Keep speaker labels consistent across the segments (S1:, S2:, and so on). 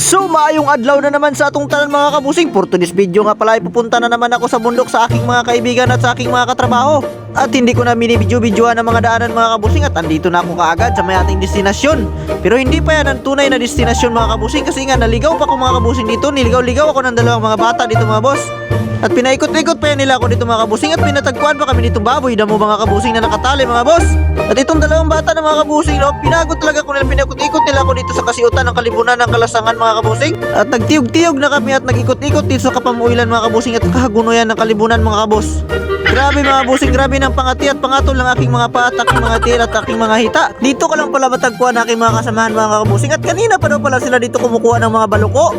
S1: So maayong adlaw na naman sa atong tanan mga kabusing. For today's video nga pala ay pupunta na naman ako sa bundok sa aking mga kaibigan at sa aking mga katrabaho At hindi ko na minibidyo-bidyoan ang mga daanan mga kabusing At andito na ako kaagad sa may ating destinasyon. Pero hindi pa yan ang tunay na destinasyon mga kabusing Kasi nga naligaw pa ako mga kabusing dito. Niligaw-ligaw ako ng dalawang mga bata dito mga boss. At pinaikot-ikot pa yan nila ako dito mga kabusing At pinatagpuan pa kami dito baboy Damo mga kabusing na nakatali mga boss. At itong dalawang bata na mga kabusing no, Pinagot talaga ko nila Pinakot-ikot nila ako dito sa kasiutan ng kalibunan ng kalasangan mga kabusing. At nagtiyog-tiyog na kami at nag-ikot-ikot dito sa kapamuilan mga kabusing At kahagunoyan ng kalibunan mga kabus Grabe mga busing, grabe ng pangati at pangatol ng aking mga pa at aking mga til at aking mga hita. Dito ka lang pala matagpuan ng aking mga kasamahan mga kabusing at kanina pa daw pala sila dito kumukuha ng mga baluko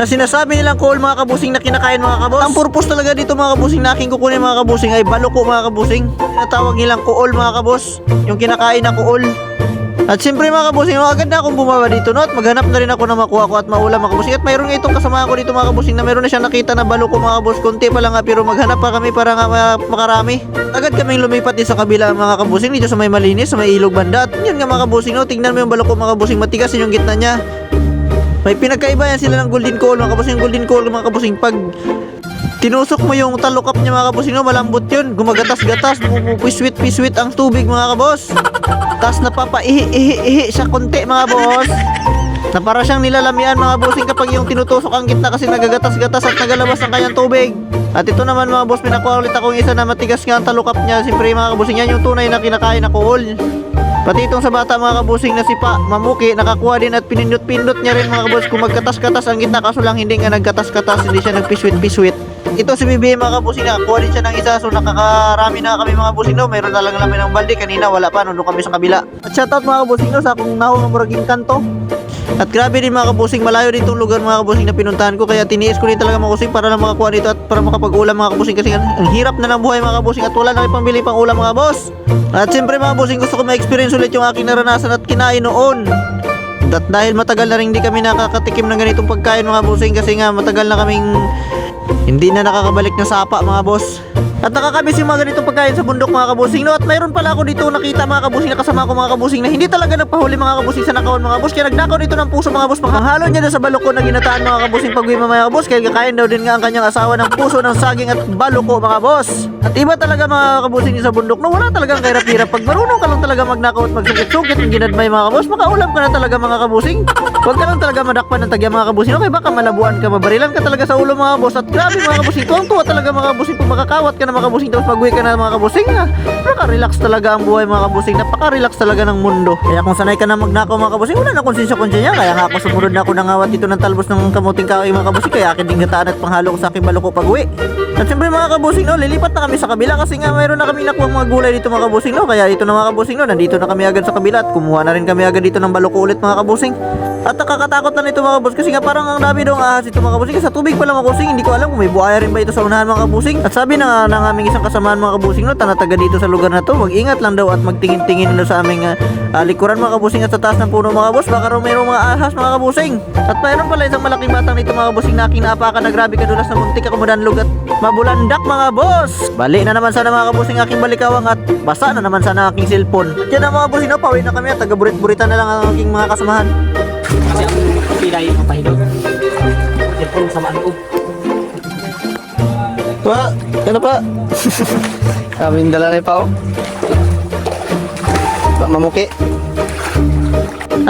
S1: na sinasabi nilang cool mga kabusing na kinakain mga kabus. Ang purpose talaga dito mga kabusing na aking kukunin mga kabusing ay baluko mga kabusing. Tinatawag nilang kuol mga kabus, yung kinakain na kuol. At siyempre mga kabusing, agad na akong bumaba dito no, at maghanap na rin ako na makuha ko at maulam mga kabusing. At mayroon nga itong kasama ko dito mga kabusing na mayroon na siya nakita na balo ko mga kabus. Kunti pa lang nga pero maghanap pa kami para nga ma- makarami. Agad kaming lumipat din sa kabila mga kabusing dito sa may malinis, sa may ilog banda. At yun nga mga kabusing, no, tingnan mo yung balo ko mga kabusing, matigas yun yung gitna niya. May pinagkaiba yan sila ng golden coal mga kabusing. Golden coal mga kabusing pag Tinusok mo yung talukap niya mga kabusing no, malambot yun. Gumagatas-gatas, pumupwiswit-piswit ang tubig mga kabos. Tapos napapaihi-ihi-ihi siya konti mga boss. Na para siyang nilalamian mga bossing kapag yung tinutusok ang gitna kasi nagagatas-gatas at nagalabas ang kanyang tubig. At ito naman mga boss, pinakuha ulit akong isa na matigas nga ang talukap niya. Siyempre mga kabusing yan yung tunay na kinakain na kuol. Pati itong sa bata mga kabusing na si Pa Mamuki nakakuha din at pinindot-pindot niya rin mga kabus kung magkatas-katas ang gitna kaso lang hindi nga nagkatas-katas hindi siya nagpiswit-piswit ito si Bibi mga kabusing nakakuha din siya ng isa. So nakakarami na kami mga kabusing no? Mayroon talagang lamin ng balde. Kanina wala pa nung kami sa kabila. At shoutout mga kabusing no? Sa akong nahong kanto. At grabe din mga kabusing, malayo din lugar mga kabusing na pinuntahan ko. Kaya tiniis ko din talaga mga kabusing para lang makakuha dito at para makapag-ulam mga kabusing. Kasi ang, hirap na ng buhay mga kabusing at wala na rin pambili pang ulam mga boss. At siyempre mga kabusing gusto ko ma-experience ulit yung aking naranasan at kinain noon. At dahil matagal na rin hindi kami nakakatikim ng ganitong pagkain mga busing kasi nga matagal na kaming hindi na nakakabalik ng sapa mga boss. At nakakabis yung mga ganitong pagkain sa bundok mga kabusing no? At mayroon pala ako dito nakita mga kabusing na kasama ko mga kabusing na hindi talaga nagpahuli mga kabusing sa nakawan mga boss. Kaya nagnakaw dito ng puso mga boss. Panghalo niya doon sa baloko na ginataan mga kabusing pag mga boss. Kaya kakain daw din nga ang kanyang asawa ng puso ng saging at baloko mga boss. At iba talaga mga kabusing sa bundok no? Wala talagang kahirap-hirap. Pag marunong ka lang talaga magnakaw at magsungkit-sungkit ng ginadmay mga kabos Makaulam ka na talaga mga kabusing. Huwag ka lang talaga madakpan ng tagya mga kabusing. Okay baka malabuan ka mabarilan ka talaga sa ulo mga boss. At grabe mga kabusing Tuwang-tuwa talaga mga kabusing Pag makakawat ka na mga kabusing Tapos pag-uwi ka na mga kabusing ah, Napaka-relax talaga ang buhay mga kabusing. Napaka-relax talaga ng mundo. Kaya kung sanay ka na magnakaw mga kabusing Wala na konsensya-konsya niya Kaya nga ako sumunod na ako nangawat dito ng talbos ng kamuting kahoy mga kabusing. Kaya akin din gataan at panghalo ko sa aking baloko pag-uwi. At siyempre mga kabusing no, lilipat na kami sa kabila Kasi nga mayroon na kami nakuha mga gulay dito mga kabusing no. Kaya ito na mga kabusing no, nandito na kami agad sa kabila At kumuha na rin kami agad dito ng baloko ulit mga kabusing. At nakakatakot na nito mga kabus kasi nga parang ang dami daw ahas ito mga kabusing. Sa tubig pa lang mga kabusing hindi ko alam kung may buhaya rin ba ito sa unahan mga kabusing. At sabi na ng aming isang kasamaan mga kabusing no? Tana taga dito sa lugar na to. Mag-ingat lang daw at magtingin-tingin daw sa aming ah, likuran mga kabusing at sa taas ng puno mga kabus baka raw mayroong mga ahas mga kabusing. At mayroon pala isang malaking batang nito mga kabusing na aking naapakan na grabe kadulas na muntik ako madanlog at mabulandak mga boss. Bali na naman sana mga kabusing aking balikawang at basa na naman sana aking cellphone. At yan ang mga kabusing no? Pauwi na kami at taga burit-buritan na lang ang aking mga kasamahan.
S2: Kasi ang pilay mapahilot. Cellphone sa loob.
S1: Pa, ano pa?
S3: Kaming dala ni Pao. Pa, mamuki.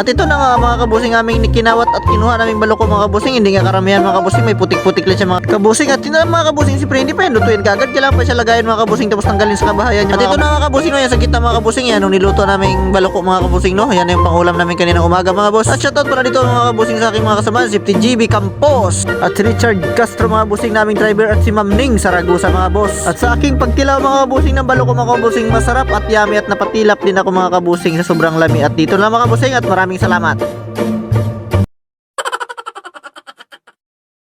S1: At ito na nga mga kabusing aming kinawat at kinuha naming baloko mga kabusing Hindi nga karamihan mga kabusing may putik-putik lang siya mga kabusing At ito na mga kabusing siyempre hindi pa yan lutuin kagad Kailangan pa siya lagayin mga kabusing tapos tanggalin sa kabahayan niya At ito na mga kabusing no yan sa gitna mga kabusing yan Nung niluto naming baloko mga kabusing no Yan yung pangulam namin kaninang umaga mga boss At shoutout pala dito mga kabusing sa aking mga kasama Si GB Campos At Richard Castro mga kabusing naming driver At si Ma'am Ning Saragosa mga boss At sa aking pagtilaw mga kabusing ng baloko mga kabusing Masarap at yummy at napatilap din ako mga kabusing sa sobrang lami At dito na mga kabusing at maraming salamat